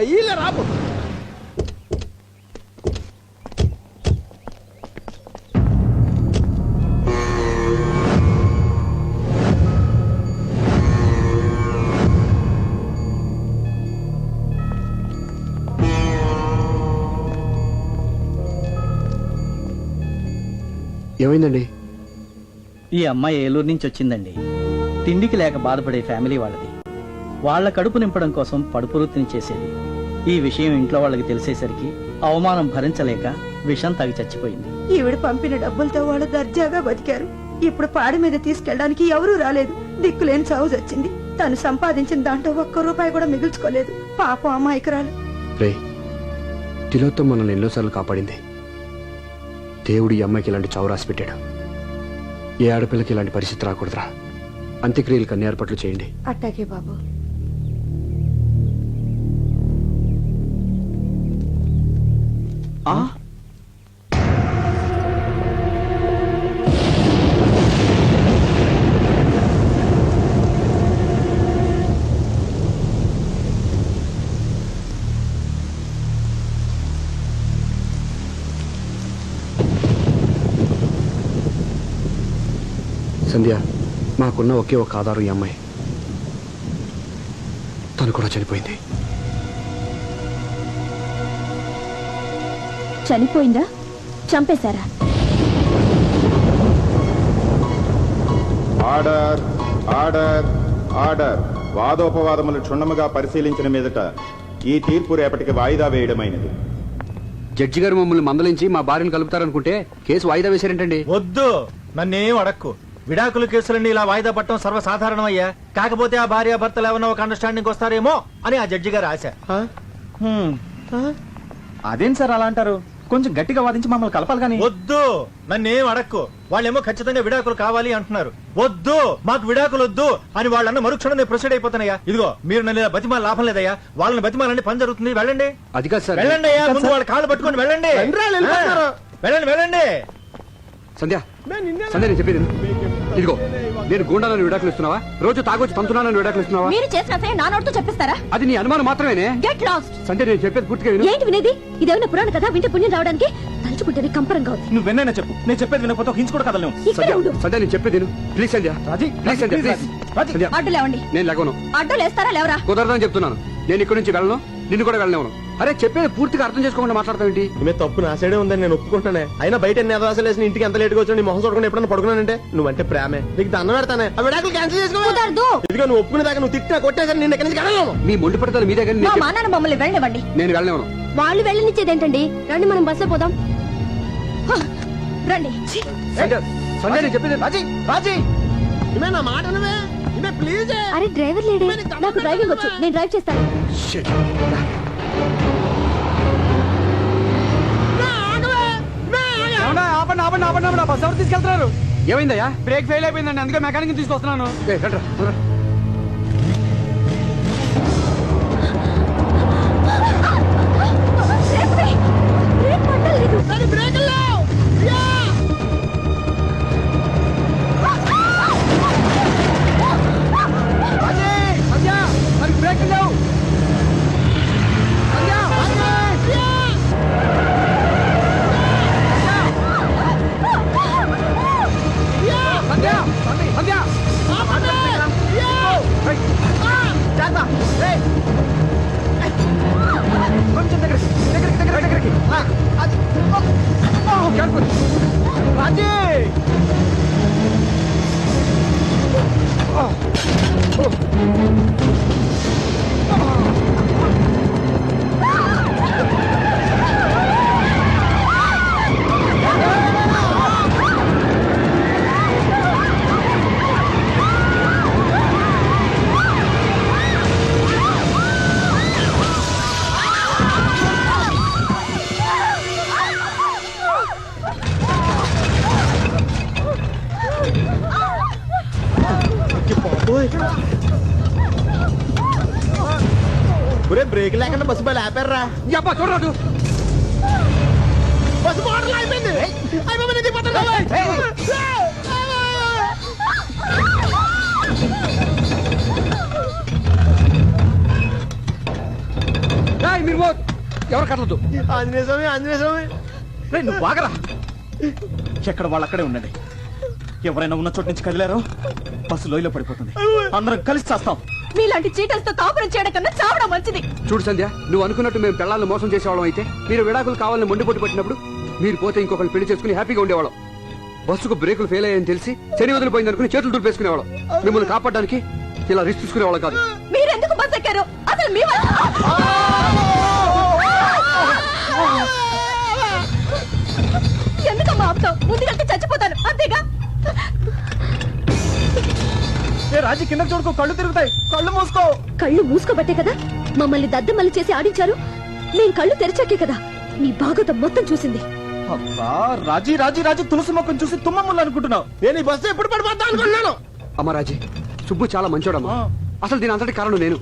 ఇలా ఏమైందండి? ఈ అమ్మాయి ఏలూరు నుంచి వచ్చిందండి. తిండికి లేక బాధపడే ఫ్యామిలీ వాళ్ళది. వాళ్ళ కడుపు నింపడం కోసం పడుపు వృత్తిని చేసేది. ఈ విషయం ఇంట్లో వాళ్ళకి తెలిసేసరికి అవమానం భరించలేక విషం తగి చచ్చిపోయింది. ఈవిడ పంపిన డబ్బులతో వాళ్ళు దర్జాగా బతికారు. ఇప్పుడు పాడి మీద తీసుకెళ్ళడానికి ఎవరూ రాలేదు. దిక్కులేని చావు వచ్చింది తను సంపాదించిన దాంట్లో ఒక్క రూపాయి కూడా మిగుల్చుకోలేదు. పాపం అమాయకురాలు. రే తిలోత్తం మనల్ని ఎన్నోసార్లు కాపాడింది. దేవుడు ఈ అమ్మాయికి ఇలాంటి చావు రాసి పెట్టాడు. ఏ ఆడపిల్లకి ఇలాంటి పరిస్థితి రాకూడదురా. అంత్యక్రియలకు అన్ని ఏర్పాట్లు చేయండి. అట్టాకే బాబు. సంధ్య మాకున్న ఒకే ఒక ఆధారం ఈ అమ్మాయి. తను కూడా చనిపోయింది. చనిపోయిందా? చంపేశారా? Order order order. వాదోపవాదములు క్షుణ్ణముగా పరిశీలించిన మీదట ఈ తీర్పు రేపటికి వాయిదా వేయడమైనది. జడ్జి గారు మమ్మల్ని మందలించి మా భార్యను కలుపుతారనుకుంటే కేసు వాయిదా వేశారేంటండి? వద్దు. నన్నేం అడక్కు. విడాకుల కేసులన్నీ ఇలా వాయిదా పట్టడం సర్వసాధారణమయ్యా. కాకపోతే ఆ భార్య భర్తలు ఏమన్నా ఒక అండర్స్టాండింగ్ వస్తారేమో అని ఆ జడ్జి గారి ఆశ. అదేం సార్ అలా అంటారు? కొంచెం గట్టిగా వాదించి మమ్మల్ని కలపాలి కానీ వద్దు! నన్నేం అడక్కు. వాళ్ళేమో ఖచ్చితంగా విడాకులు కావాలి అంటున్నారు. వద్దు! మాకు విడాకులు వద్దు! అని వాళ్ళన్న మరుక్షణం నేను ప్రొసీడ్ అయిపోతానయ్యా. ఇదిగో మీరు నన్ను ఇలా బతిమాల లాభం లేదయ్యా. వాళ్ళని బతిమాలంటే పని జరుగుతుంది. వెళ్ళండి. అది కాదు సార్. వెళ్ళండి అయ్యా. ముందు వాళ్ళ కాళ్ళు పట్టుకొని వెళ్ళండి. వెళ్ళండి వెళ్ళండి సంధ్య. సంధ్య నేను చెప్పేది. ఇదిగో నేను గూండాలను విడాకులు ఇస్తున్నావా రోజు తాగొచ్చి తంతున్నానని విడాకులు ఇస్తున్నావా మీరు చేసిన సరే నా నోటితో చెప్పిస్తారా? అది నీ అనుమానం మాత్రమేనే? గెట్ లాస్ట్ సంధ్య నేను చెప్పేది పూర్తిగా విను. ఏంటి వినేది? ఇదేమైనా పురాణ కదా వింటే పుణ్యం రావడానికి? తలుచుకుంటేనే కంపరంగా ఉంది. నువ్వు వెన్నైనా చెప్పు. నేను చెప్పేది వినకపోతే హించు కూడా కదలేము ఇక్కడే సంధ్య ఉండు. సంధ్య నేను చెప్పేది విను. Please Sandhya. Raji please Sandhya please Raji. Sandhya అడ్డు లేవండి నేను లెగవను అడ్డు లేస్తారా లేవరా? కుదరదని చెప్తున్నాను. నేను ఇక్కడి నుంచి వెళ్ళను. నిన్ను కూడా వెళ్ళలేను అరే చెప్పేది పూర్తిగా అర్థం చేసుకోకుండా మాట్లాడతావేంటి? మీ తప్పు నా సైడే ఉందని నేను ఒప్పుకుంటానే అయినా బయట ఎన్ని అదవాసాలు వేసిన ఇంటికి ఎంత లేట్గా వచ్చి నీ మొహం చూడకుండా ఎప్పుడన్నా పడుకున్నానంటే నువ్వంటే ప్రేమే. నీకు దండం పెడతానే. ఆ విడాకులు క్యాన్సిల్ చేసుకో కుదరదు. ఇదిగో నువ్వు ఒప్పుకునే దాకా నువ్వు తిట్టినా కొట్టేసరి నిన్న ఎక్కడి నుంచి కడగలను మీ మొండి పడతాను మీ దగ్గర మా నాన్న మమ్మల్ని వెళ్ళనివ్వండి. నేను వెళ్ళలేను వాళ్ళు వెళ్ళనిచ్చేదేంటండి? రండి మనం బస్సులో పోదాం. హ, రండి. నేను చెప్పేది రాజీ రాజీ. ఇమే నా మాట అనవే. ఇమే ప్లీజ్ అరే డ్రైవర్ లేడే. నాకు డ్రైవింగ్ వచ్చు. నేను డ్రైవ్ చేస్తాను. ఆపండి ఆపండి ఆపండి ఆపండి. ఆ బస్ ఎవరు తీసుకెళ్తున్నారు? ఏమైందయ్యా? బ్రేక్ ఫెయిల్ అయిపోయిందండి అందుకే మెకానిక్ తీసుకొస్తున్నాను. ఒరే బ్రేక్ లేకుండా బస్సు బయలు ఆపారా యబ్బా, చూడరాదు బస్సు మోటార్లు అయిపోయింది. ఏయ్, ఎవరు కదలదు? ఆంజనేయ స్వామి ఆంజనేయ స్వామి. రేయ్, నువ్వు బాగరా ఎక్కడ వాళ్ళు అక్కడే ఉండండి. ఎవరైనా ఉన్న చోటు నుంచి కదిలారో బస్సు లోయలో పడిపోతుంది. అందరం కలిసి చేస్తాం. మీలాంటి చీటలతో కాపురం చేయడం కన్నా చావడం మంచిది. చూడు సంధ్య నువ్వు అనుకున్నట్టు మేము పిల్లల్ని మోసం చేసేవాళ్ళం అయితే మీరు విడాకులు కావాలని మొండిపోటు పట్టినప్పుడు మీరు పోతే ఇంకొకరు పెళ్ళి చేసుకుని హ్యాపీగా ఉండేవాళ్ళం. బస్సుకు బ్రేకులు ఫెయిల్ అయ్యాయని తెలిసి శని వదిలిపోయింది అనుకుని చేతులు దులిపేసుకునేవాళ్ళం. మిమ్మల్ని కాపాడడానికి ఇలా రిస్క్ తీసుకునేవాళ్ళం కాదు. మీరెందుకు బస్ ఎక్కారు? అసలు మీ వల్ల ఎందుకమ్మా ఆపుతావు? ముందుకెళ్తే చచ్చిపోతాను. అంతేగా? రాజీ కింద చూడుకో కళ్ళు తిరుగుతాయి. కళ్ళు మూసుకో. కళ్ళు మూసుకోబట్టే కదా? మమ్మల్ని దద్దమల్లి చేసి ఆడించారు? నేను కళ్ళు తెరిచాకే కదా? నీ భాగవతం మొత్తం చూసింది. అబ్బా రాజీ రాజీ రాజీ తులసి మొక్కను చూసి తుమ్మ ముళ్ళు అనుకుంటున్నావు. నేను ఈ బస్సు ఎప్పుడు పడిపోతా అనుకున్నాను అమ్మరాజీ సుబ్బు చాలా మంచోడమ్మా. అసలు దీని అంతటి కారణం నేను.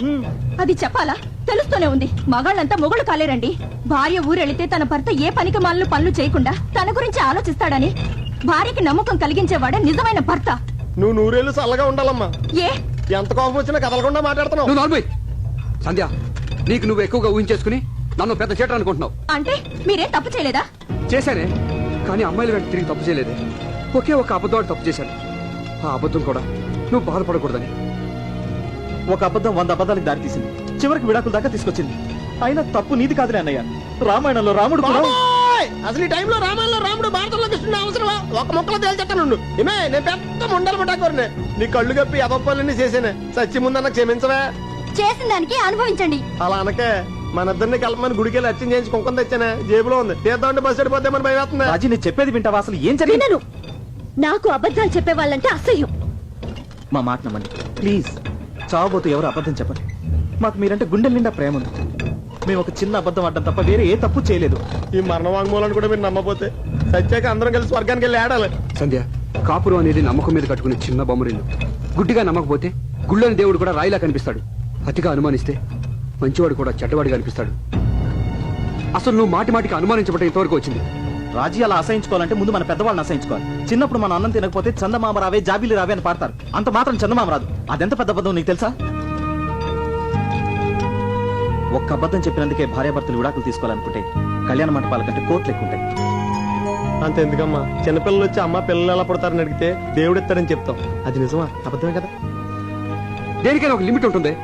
అది చెప్పాలా? తెలుస్తూనే ఉంది. మగాళ్ళంతా మొగుడు కాలేరండి. భార్య ఊరెళితే తన భర్త ఏ పనికి మాలను పనులు చేయకుండా తన గురించి ఆలోచిస్తాడని భార్యకి నమ్మకం కలిగించేవాడే నిజమైన భర్త. నువ్వు నూరేళ్ళు చల్లగా ఉండాలమ్మా. ఏ? ఎంత కోపం వచ్చినా కదలకుండా మాట్లాడుతున్నావు. నువ్వు నార్మల్ సంధ్య నీకు నువ్వు ఎక్కువగా ఊహించేసుకుని నన్ను పెద్ద చేటర్ అనుకుంటున్నావు. అంటే మీరేం తప్పు చేయలేదా? చేశానే కానీ అమ్మాయిల వెంట తిరిగి తప్పు చేయలేదే. ఒకే ఒక అబద్ధం తప్పు చేశాను. ఆ అబద్ధం కూడా నువ్వు బాధపడకూడదని. ఒక అబద్ధం వంద అబద్ధాలకు దారి తీసింది చివరికి విడాకుల దాకా తీసుకొచ్చింది. అయినా తప్పు నీది కాదులే అన్నయ్య. రామాయణంలో రాముడు కూడా! అసలు ఈ టైంలో రామాయణంలో రాముడు భారతంలో కృష్ణుడు అవసరమా? ఒక మొక్కలో తేల్చెత్తాను ఏమే నేను పెద్ద ముండలు ముట్టాకోరనే నీ కళ్ళు కప్పి అదొప్పలన్నీ చేసేనే. సచ్చి ముందన్న క్షమించవే. చేసిన దానికి అనుభవించండి. అలా అనకే మన ఇద్దరిని కలపమని గుడికి వెళ్ళి అర్చన చేయించి కుంకుమ తెచ్చానే. జేబులో ఉంది. తీద్దామంటే బస్సు వెళ్ళిపోతే మన భయం వేస్తుంది. రాజీ నేను చెప్పేది వింటావా? అసలు ఏం జరిగింది? వినను. నాకు అబద్ధాలు చెప్పే వాళ్ళంటే అసహ్యం. మా మాట నమ్మండి. ప్లీజ్ చావబోతూ ఎవరు అబద్ధం చెప్పండి. మాకు మీరంటే గుండెల నిండా ప్రేమ ఉంది. మేము ఒక చిన్న అబద్ధం ఆడడం తప్ప వేరే ఏ తప్పు చేయలేదు. ఈ మరణ వాంగ్మూలాన్ని కూడా మీరు నమ్మపోతే సత్యాక అందరం కలిసి స్వర్గానికి వెళ్ళి ఆడాలి. సంధ్య కాపురం అనేది నమ్మకం మీద కట్టుకునే చిన్న బొమ్మరిల్లు. గుడ్డిగా నమ్మకపోతే గుళ్ళని దేవుడు కూడా రాయిలా కనిపిస్తాడు. అతిగా అనుమానిస్తే మంచివాడు కూడా చెడ్డవాడిగా అనిపిస్తాడు. అసలు నువ్వు మాటి మాటికి అనుమానించబట్ట ఇంతవరకు వచ్చింది. రాజీ అలా అసహించుకోవాలంటే ముందు మన పెద్దవాళ్ళని అసహించుకోవాలి. చిన్నప్పుడు మన అన్నం తినకపోతే చందమామ రావే జాబిలి రావే అని పాడతారు. అంత మాత్రం చందమామ రాదు. అదెంత పెద్ద అబద్ధం నీకు తెలుసా? ఒక్క అబద్ధం చెప్పినందుకే భార్యాభర్తలు విడాకులు తీసుకోవాలనుకుంటే కళ్యాణ మంటపాల కంటే కోట్లు ఎక్కువ ఉంటాయి. అంత ఎందుకమ్మా చిన్నపిల్లలు వచ్చి అమ్మ పిల్లలు ఎలా పుడతారని అడిగితే దేవుడు ఇస్తారని చెప్తాం. అది నిజమా? అబద్ధమే కదా? దేనికైనా ఒక లిమిట్ ఉంటుంది.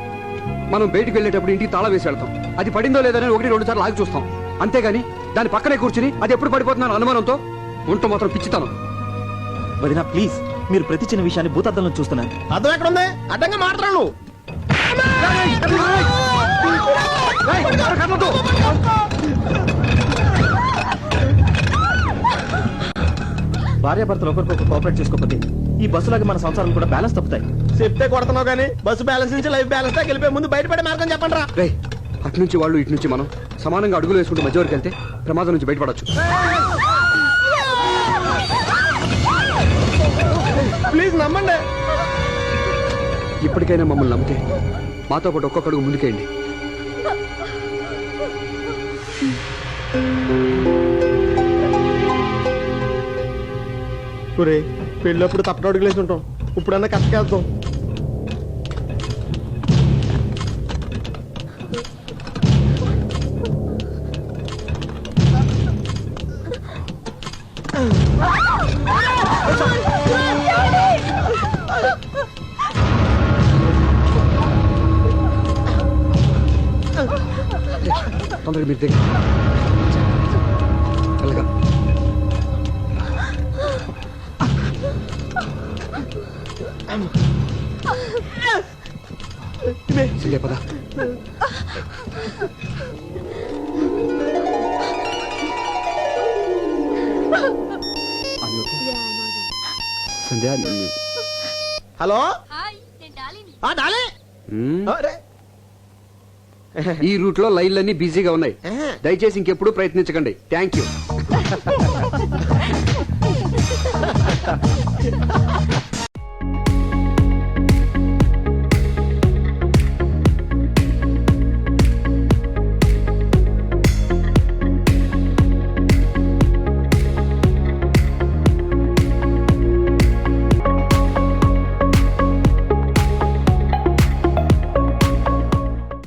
మనం బయటికి వెళ్ళేటప్పుడు ఇంటికి తాళం వేసి వెళ్తాం. అది పడిందో లేదని ఒకటి రెండు సార్లు ఆగి చూస్తాం. అంతేగాని దాని పక్కనే కూర్చుని అది ఎప్పుడు పడిపోతున్నాను అనుమానంతో ఉంటూ మాత్రం పిచ్చితాను. వదినా ప్లీజ్ మీరు ప్రతి చిన్న విషయాన్ని భూతద్దంలో చూస్తున్నారు. అర్థం ఎక్కడ ఉంది అడ్డంగా మాట్లాడు. నువ్వు భార్యాభర్తలు ఒకరికొకరు కోఆపరేట్ చేసుకోకపోతే ఈ బస్సులాగా మన సంసారాలు కూడా బ్యాలెన్స్ తప్పుతాయి. చెప్తే కొడుతున్నావు కానీ బస్సు బ్యాలెన్స్ నుంచి లైఫ్ బ్యాలెన్స్ దాకా వెళ్ళిపోయి ముందు బయటపడే మార్గం చెప్పండి రా. రే అటు నుంచి వాళ్ళు ఇటు నుంచి మనం సమానంగా అడుగులు వేసుకుంటూ మధ్య వరకు వెళ్తే ప్రమాదం నుంచి బయటపడొచ్చు. ప్లీజ్ నమ్మండి. ఇప్పటికైనా మమ్మల్ని నమ్మితే మాతో పాటు ఒక్కొక్క అడుగు ముందుకేయండి. ఒరే పెళ్ళప్పుడు తప్పట అడుగులేసి ఉంటాం. ఇప్పుడన్నా కష్టకేద్దాం తొందరగా మీరు దగ్గర వెళ్ళగా. సంజయ్ పద. సంధ్య హలో? డాలీ. ఈ రూట్లో లైన్లన్నీ బిజీగా ఉన్నాయి. దయచేసి ఇంకెప్పుడు ప్రయత్నించకండి. Thank you